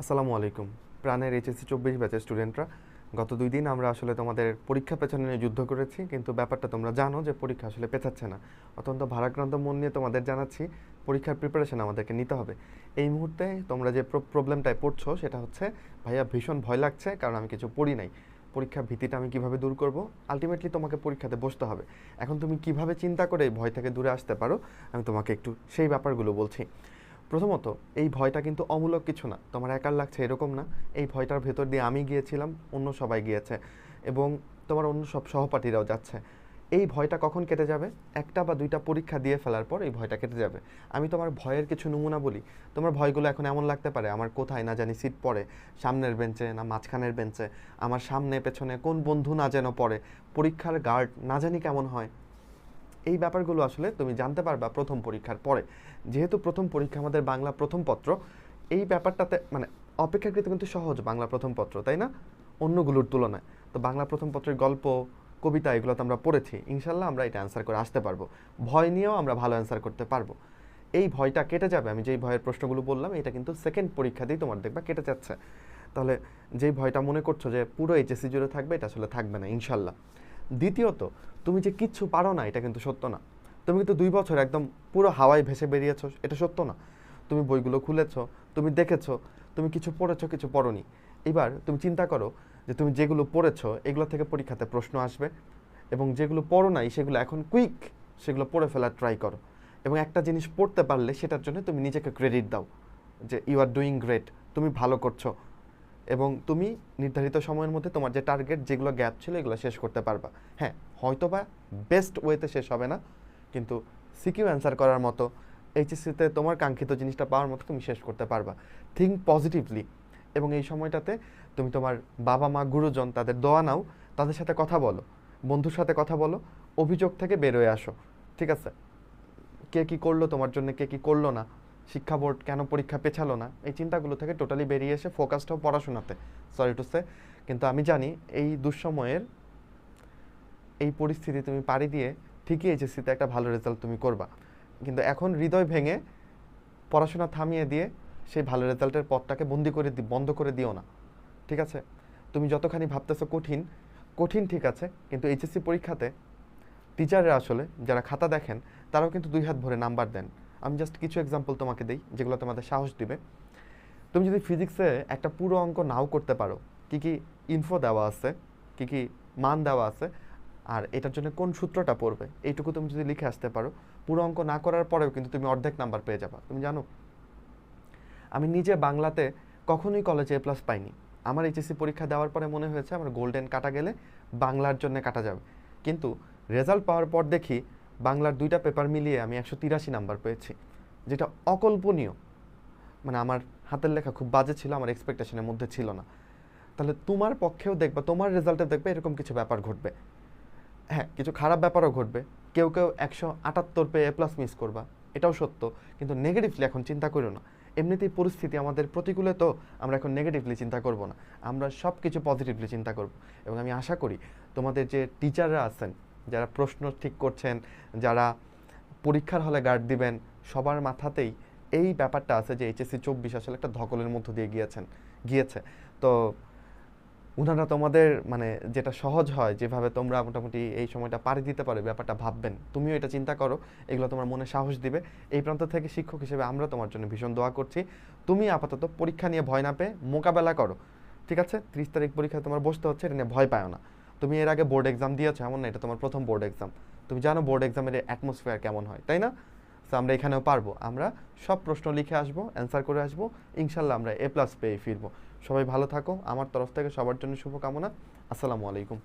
আসসালামু আলাইকুম। প্রাণের এইচএসসি চব্বিশ ব্যাচের স্টুডেন্টরা, গত দুই দিন আমরা আসলে তোমাদের পরীক্ষা পেছনে নিয়ে যুদ্ধ করেছি, কিন্তু ব্যাপারটা তোমরা জানো যে পরীক্ষা আসলে পেছাচ্ছে না। অত্যন্ত ভারাক্রান্ত মন নিয়ে তোমাদের জানাচ্ছি, পরীক্ষার প্রিপারেশন আমাদেরকে নিতে হবে। এই মুহূর্তে তোমরা যে প্রবলেমটায় পড়ছো সেটা হচ্ছে, ভাইয়া ভীষণ ভয় লাগছে, কারণ আমি কিছু পড়ি নাই। পরীক্ষা ভীতিটা আমি কীভাবে দূর করব? আলটিমেটলি তোমাকে পরীক্ষাতে বসতে হবে। এখন তুমি কীভাবে চিন্তা করে ভয় থেকে দূরে আসতে পারো, আমি তোমাকে একটু সেই ব্যাপারগুলো বলছি। প্রথমত, এই ভয়টা কিন্তু অমূলক কিছু না। তোমার একার লাগছে এরকম না। এই ভয়টার ভেতর দিয়ে আমি গিয়েছিলাম, অন্য সবাই গিয়েছে এবং তোমার অন্য সব সহপাঠীরাও যাচ্ছে। এই ভয়টা কখন কেটে যাবে? একটা বা দুইটা পরীক্ষা দিয়ে ফেলার পর এই ভয়টা কেটে যাবে। আমি তোমার ভয়ের কিছু নমুনা বলি। তোমার ভয়গুলো এখন এমন লাগতে পারে, আমার কোথায় না জানি সিট পড়ে, সামনের বেঞ্চে না মাঝখানের বেঞ্চে, আমার সামনে, পেছনে কোন বন্ধু না যেন পড়ে, পরীক্ষার গার্ড না জানি কেমন হয়। এই ব্যাপারগুলো আসলে তুমি জানতে পারবা প্রথম পরীক্ষার পরে। যেহেতু প্রথম পরীক্ষা আমাদের বাংলা প্রথম পত্র, এই ব্যাপারটাতে মানে অপেক্ষাকৃত কিন্তু সহজ বাংলা প্রথম পত্র, তাই না? অন্যগুলোর তুলনায়। তো বাংলা প্রথম পত্রের গল্প, কবিতা এগুলো তো আমরা পড়েছি, ইনশাল্লাহ আমরা এটা অ্যান্সার করে আসতে পারব। ভয় নিয়েও আমরা ভালো অ্যান্সার করতে পারব। এই ভয়টা কেটে যাবে, আমি যেই ভয়ের প্রশ্নগুলো বললাম, এটা কিন্তু সেকেন্ড পরীক্ষা পরীক্ষাতেই তোমার দেখবা কেটে যাচ্ছে। তাহলে যেই ভয়টা মনে করছ যে পুরো এইচএসসি জুড়ে থাকবে, এটা আসলে থাকবে না, ইনশাল্লাহ। দ্বিতীয়ত, তুমি যে কিচ্ছু পারো না, এটা কিন্তু সত্য না। তুমি কিন্তু দুই বছর একদম পুরো হাওয়ায় ভেসে বেরিয়েছো, এটা সত্য না। তুমি বইগুলো খুলেছ, তুমি দেখেছ, তুমি কিছু পড়েছো, কিছু পড়নি। এবার তুমি চিন্তা করো যে তুমি যেগুলো পড়েছো, এগুলো থেকে পরীক্ষাতে প্রশ্ন আসবে এবং যেগুলো পড়ো নাই, সেগুলো এখন কুইক, সেগুলো পড়ে ফেলার ট্রাই করো। এবং একটা জিনিস পড়তে পারলে সেটার জন্য তুমি নিজেকে ক্রেডিট দাও যে ইউ আর ডুইং গ্রেট তুমি ভালো করছ। এবং তুমি নির্ধারিত সময়ের মধ্যে তোমার যে টার্গেট যেগুলো গ্যাপ ছিল, এগুলো শেষ করতে পারবা। হ্যাঁ হয়তো বা বেস্ট ওয়েতে শেষ হবে না, কিন্তু সিকিউ অ্যান্সার করার মতো এইচএসসিতে তোমার কাঙ্ক্ষিত জিনিসটা পাওয়ার মতো তুমি শেষ করতে পারবা। থিঙ্ক পজিটিভলি এবং এই সময়টাতে তুমি তোমার বাবা মা, গুরুজন তাদের দোয়া নাও, তাদের সাথে কথা বলো, বন্ধুর সাথে কথা বলো, অভিযোগ থেকে বেরোয় আসো, ঠিক আছে? কে কি করল, তোমার জন্য কে কি করল না শিক্ষা বোর্ড কেন পরীক্ষা পেছালো না? এই চিন্তাগুলো থেকে টোটালি বেরিয়ে এসে ফোকাসড হও পড়াশোনাতে। সরি টু সে কিন্তু আমি জানি এই দুঃসময়ের এই পরিস্থিতি তুমি পাড়ি দিয়ে ঠিকই এইচএসসিতে একটা ভালো রেজাল্ট তুমি করবা। কিন্তু এখন হৃদয় ভেঙে পড়াশোনা থামিয়ে দিয়ে সেই ভালো রেজাল্টের পথটাকে বন্দি করে বন্ধ করে দিও না। ঠিক আছে? তুমি যতখানি ভাবতেছো কঠিন কঠিন ঠিক আছে, কিন্তু এইচএসসি পরীক্ষাতে টিচাররা আসলে যারা খাতা দেখেন, তারাও কিন্তু দুই হাত ভরে নাম্বার দেন। আমি জাস্ট কিছু এক্সাম্পল তোমাকে দিই, যেগুলো তোমাদের সাহস দিবে। তুমি যদি ফিজিক্সে একটা পুরো অঙ্ক নাও করতে পারো, কি কি ইনফো দেওয়া আছে, কি কি মান দেওয়া আছে, আর এটার জন্য কোন সূত্রটা পড়বে, এইটুকু তুমি যদি লিখে আসতে পারো, পুরো অঙ্ক না করার পরেও কিন্তু তুমি অর্ধেক নাম্বার পেয়ে যাবা। তুমি জানো? আমি নিজে বাংলাতে কখনোই কলেজে এ প্লাস পাইনি। আমার এইচএসসি পরীক্ষা দেওয়ার পরে মনে হয়েছে, আমার গোল্ডেন কাটা গেলে বাংলার জন্য কাটা যাবে। কিন্তু রেজাল্ট পাওয়ার পর দেখি বাংলার দুইটা পেপার মিলিয়ে আমি একশো তিরাশি নাম্বার পেয়েছি, যেটা অকল্পনীয়। মানে আমার হাতের লেখা খুব বাজে ছিল, আমার এক্সপেকটেশনের মধ্যে ছিল না। তাহলে তোমার পক্ষেও দেখবা, তোমার রেজাল্টে দেখবে এরকম কিছু ব্যাপার ঘটবে। হ্যাঁ কিছু খারাপ ব্যাপারও ঘটবে। কেউ কেউ একশো আটাত্তর পেয়ে এ প্লাস মিস করবা, এটাও সত্য। কিন্তু নেগেটিভলি এখন চিন্তা করো না। এমনিতেই পরিস্থিতি আমাদের প্রতিকূলে তো আমরা এখন নেগেটিভলি চিন্তা করব না। আমরা সব কিছু পজিটিভলি চিন্তা করব। এবং আমি আশা করি তোমাদের যে টিচাররা আছেন যারা প্রশ্ন ঠিক করছেন, যারা পরীক্ষার হলে গার্ড দিবেন, সবার মাথাতেই এই ব্যাপারটা আছে যে এইচএসসি চব্বিশ আসলে একটা ধকলের মধ্য দিয়ে গিয়েছেন, গিয়েছে। তো উনারা তোমাদের মানে যেটা সহজ হয়, যেভাবে তোমরা মোটামুটি এই সময়টা পাড়ি দিতে পারো ব্যাপারটা ভাববেন। তুমিও এটা চিন্তা করো, এগুলো তোমার মনে সাহস দিবে। এই প্রান্ত থেকে শিক্ষক হিসেবে আমরা তোমার জন্য ভীষণ দোয়া করছি। তুমি আপাতত পরীক্ষা নিয়ে ভয় না পেয়ে মোকাবেলা করো, ঠিক আছে? ত্রিশ তারিখ পরীক্ষায় তোমার বসতে হচ্ছে, এটা নিয়ে ভয় পাও না। তুমি এর আগে বোর্ড এক্সাম দিয়েছ, এমন না, এটা তোমার প্রথম বোর্ড এক্সাম তুমি জানো বোর্ড এক্সামের অ্যাটমসফিয়ার কেমন হয়, তাই না? তো আমরা এখানেও পারব। আমরা সব প্রশ্ন লিখে আসব অ্যান্সার করে আসব, ইনশাল্লাহ আমরা এ প্লাস পেয়ে ফিরবো। সবাই ভালো থাকো, আমার তরফ থেকে সবার জন্য শুভকামনা। আসসালামু আলাইকুম।